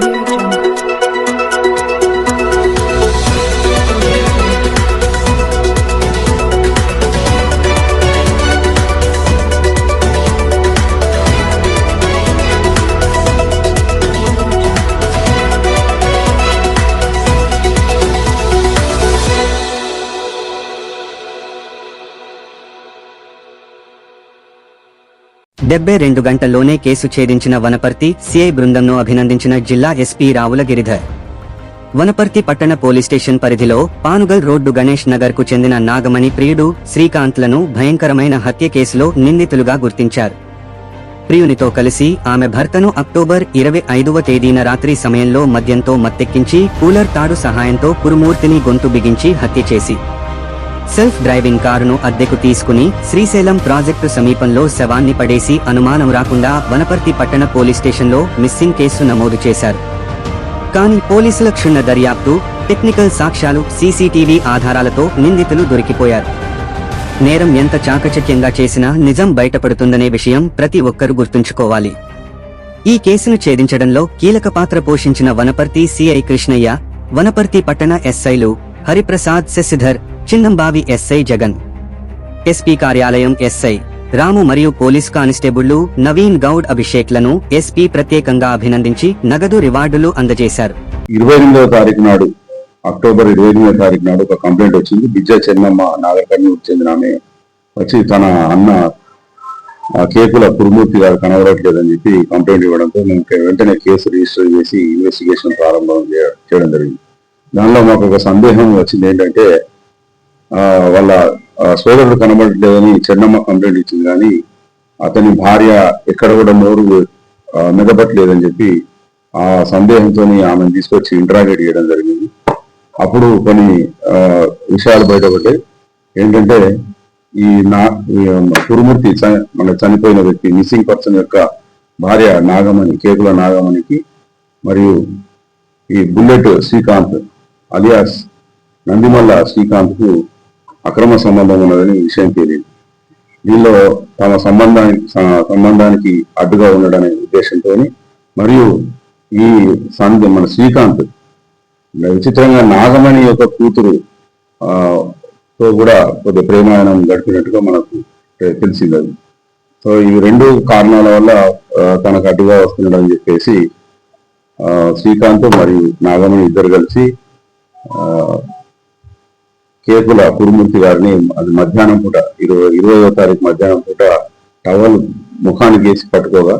morning. డెబ్బై రెండు గంటల్లోనే కేసు ఛేదించిన వనపర్తి సిఐ బృందంను అభినందించిన జిల్లా ఎస్పీ రావుల గిరిధర్. వనపర్తి పట్టణ పోలీస్ స్టేషన్ పరిధిలో పానుగల్ రోడ్డు గణేష్ నగర్కు చెందిన నాగమణి ప్రియుడు శ్రీకాంత్లను భయంకరమైన హత్య కేసులో నిందితులుగా గుర్తించారు. ప్రియునితో కలిసి ఆమె భర్తను అక్టోబర్ ఇరవై ఐదవ తేదీన రాత్రి సమయంలో మద్యంతో మత్తెక్కించి కూలర్ తాడు సహాయంతో కురుమూర్తిని గొంతు బిగించి హత్య చేసి సెల్ఫ్ డ్రైవింగ్ కారును అద్దెకు తీసుకుని శ్రీశైలం ప్రాజెక్టు సమీపంలో శవాన్ని పడేసి అనుమానం రాకుండా వనపర్తి పట్టణ పోలీస్ స్టేషన్లో మిస్సింగ్ కేసు నమోదు చేశారు. కానీ పోలీసుల క్షుణ్ణ దర్యాప్తు టెక్నికల్ సాక్ష్యాలు సీసీటీవీ ఆధారాలతో నిందితులు దొరికిపోయారు. నేరం ఎంత చాకచక్యంగా చేసినా నిజం బయటపడుతుందనే విషయం ప్రతి ఒక్కరూ గుర్తుంచుకోవాలి. ఈ కేసును ఛేదించడంలో కీలక పాత్ర పోషించిన వనపర్తి సిఐ కృష్ణయ్య వనపర్తి పట్టణ ఎస్ఐలు హరిప్రసాద్ శశిధర్ చిన్నంబావి ఎస్ఐ జగన్. ఎస్పీ కార్యాలయం ఎస్ఐ రాము మరియు పోలీస్ కానిస్టేబుళ్ళు నవీన్ గౌడ్ అభిషేక్లను ఎస్పీ ప్రత్యేకంగా అభినందించి నగదు రివార్డులు అందజేశారు. ఇరవై ఎనిమిదవ తారీఖు నాడు అక్టోబర్ ఇరవై ఎనిమిదవ తారీఖు నాడు ఒక కంప్లైంట్ వచ్చింది. బిజ్జా చెన్నమ్మ నాగర్ చెందిన ఆమె వచ్చి తన అన్న కేకుల కురుమూర్తి గారు కనబడట్లేదని చెప్పి కంప్లైంట్ ఇవ్వడంతో మేము వెంటనే కేసు రిజిస్టర్ చేసి ఇన్వెస్టిగేషన్ ప్రారంభం చేయడం జరిగింది. దానిలో మాకు ఒక సందేహం వచ్చింది ఏంటంటే వాళ్ళ సోదరుడు కనబడలేదని చెన్నమ్మ కంప్లైంట్ ఇచ్చింది. కానీ అతని భార్య ఎక్కడ కూడా నోరు ఆ, మెదపట్లేదని చెప్పి ఆ సందేహంతో ఆమెను తీసుకొచ్చి ఇంటరాగేట్ చేయడం జరిగింది. అప్పుడు కొన్ని విషయాలు బయటపడ్డాయి. ఏంటంటే ఈ నా కురుమూర్తి మన చనిపోయిన వ్యక్తి మిస్సింగ్ పర్సన్ యొక్క భార్య నాగమణి కేకుల నాగమణికి మరియు ఈ బుల్లెట్ శ్రీకాంత్ అలియాస్ నందిమల్ల శ్రీకాంత్కు అక్రమ సంబంధం ఉన్నదని విషయం తేలింది దీనిలో తమ సంబంధానికి సంబంధానికి అడ్డుగా ఉండడనే ఉద్దేశంతో మరియు ఈ సంధ్య మన శ్రీకాంత్ విచిత్రంగా నాగమణి యొక్క కూతురు తో కూడా కొద్ది ప్రేమాయణం గడిపినట్టుగా మనకు తెలిసింది సో ఈ రెండు కారణాల వల్ల తనకు అడ్డుగా వస్తున్నాడని చెప్పేసి శ్రీకాంత్ మరియు నాగమణి ఇద్దరు కలిసి కేకుల కురుమూర్తి గారిని అది మధ్యాహ్నం పూట ఇరవై ఇరవయో తారీఖు మధ్యాహ్నం పూట టవల్ ముఖానికి వేసి పట్టుకోగా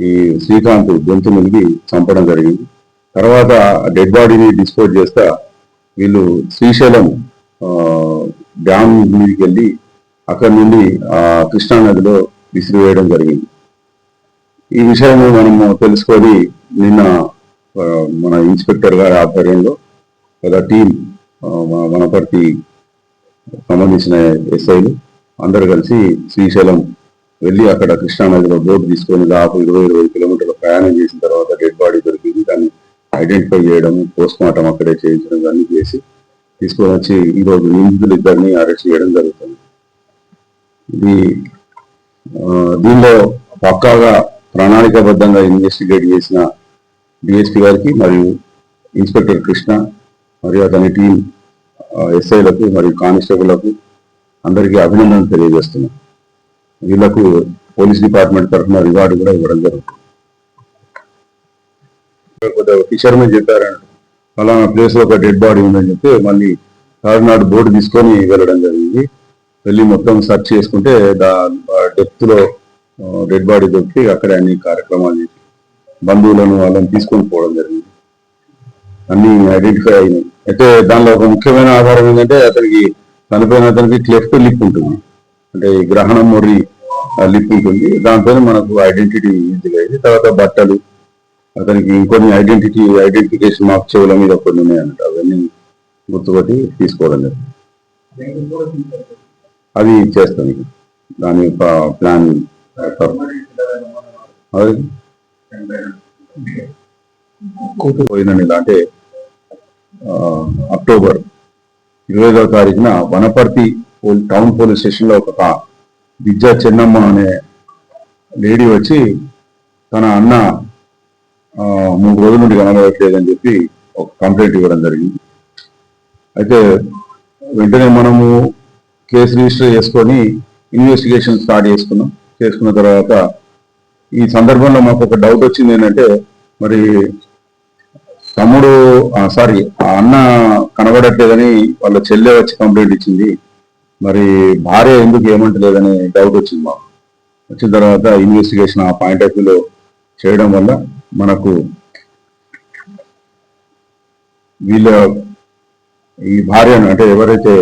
ఈ శ్రీకాంత్ గొంతు నుండి చంపడం జరిగింది. తర్వాత డెడ్ బాడీని డిస్పోజ్ చేస్తా వీళ్ళు శ్రీశైలం డ్యామ్ మీదకి వెళ్ళి అక్కడి నుండి ఆ కృష్ణా నదిలో విసిరివేయడం జరిగింది. ఈ విషయాన్ని మనము తెలుసుకొని నిన్న మన ఇన్స్పెక్టర్ గారి ఆధ్వర్యంలో ఒక టీం మన వనపర్తి సంబంధించిన ఎస్ఐలు అందరు కలిసి శ్రీశైలం వెళ్ళి అక్కడ కృష్ణానదిలో బోట్ తీసుకొని దాదాపు ఇరవై ఇరవై కిలోమీటర్ల ప్రయాణం చేసిన తర్వాత డెడ్ బాడీ దొరికింది. దాన్ని ఐడెంటిఫై చేయడం పోస్ట్ మార్టం అక్కడే చేయించడం కానీ చేసి తీసుకొని వచ్చి ఈరోజు నిందితులు ఇద్దరిని అరెస్ట్ చేయడం జరుగుతుంది. ఇది దీనిలో పక్కాగా ప్రణాళికాబద్ధంగా ఇన్వెస్టిగేట్ చేసిన డిఎస్పీ గారికి మరియు ఇన్స్పెక్టర్ కృష్ణ మరియు అతని టీం ఎస్ఐలకు మరియు కానిస్టేబుల్లకు అందరికీ అభినందనలు తెలియజేస్తున్నాం. వీళ్ళకు పోలీస్ డిపార్ట్మెంట్ తరఫున రివార్డు కూడా ఇవ్వడం జరుగుతుంది. ఫిషర్మెన్ చెప్పారంట ఫలానా ప్లేస్లో ఒక డెడ్ బాడీ ఉందని చెప్తే మళ్ళీ కారునాడు బోర్డు తీసుకొని వెళ్ళడం జరిగింది. వెళ్ళి మొత్తం సెర్చ్ చేసుకుంటే దా డెప్త్లో డెడ్ బాడీ దొరికి అక్కడ అన్ని కార్యక్రమాలు చేసి బంధువులను వాళ్ళని తీసుకొని పోవడం జరిగింది. అన్ని ఐడెంటిఫై అయినాయి అయితే దానిలో ఒక ముఖ్యమైన ఆధారం ఏంటంటే అతనికి చనిపోయిన అతనికి క్లెఫ్ట్ లిప్ ఉంటుంది. అంటే గ్రహణం మొర్రి లిప్ ఉంటుంది. దాంతో మనకు ఐడెంటిటీ అయింది తర్వాత బట్టలు అతనికి ఇంకొన్ని ఐడెంటిటీ ఐడెంటిఫికేషన్ మార్క్ చెవుల మీద కొన్ని ఉన్నాయన్నట్టు అవన్నీ గుర్తుపట్టి తీసుకోవడం జరిగింది. అది చేస్తాను ఇక. దాని యొక్క ప్లాన్ అది పోయిన అంటే అక్టోబర్ ఇరవై తారీఖున వనపర్తి పోల్- టౌన్ పోలీస్ స్టేషన్లో ఒక విద్యా చెన్నమ్మ అనే లేడీ వచ్చి తన అన్న మూడు రోజుల నుండి కనబడట్లేదని చెప్పి ఒక కంప్లైంట్ ఇవ్వడం జరిగింది. అయితే వెంటనే మనము కేసు రిజిస్టర్ చేసుకొని ఇన్వెస్టిగేషన్ స్టార్ట్ చేసుకున్నాం. చేసుకున్న తర్వాత ఈ సందర్భంలో మాకు ఒక డౌట్ వచ్చింది ఏంటంటే మరి తమ్ముడు సారీ ఆ అన్న కనబడట్లేదని వాళ్ళ చెల్లె వచ్చి కంప్లైంట్ ఇచ్చింది. మరి భార్య ఎందుకు ఏమంటలేదని డౌట్ వచ్చింది మాకు. వచ్చిన తర్వాత ఇన్వెస్టిగేషన్ ఆ పాయింట్ ఆఫ్ వ్యూలో చేయడం వల్ల మనకు వీళ్ళ ఈ భార్యను అంటే ఎవరైతే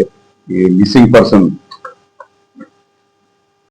ఈ మిస్సింగ్ పర్సన్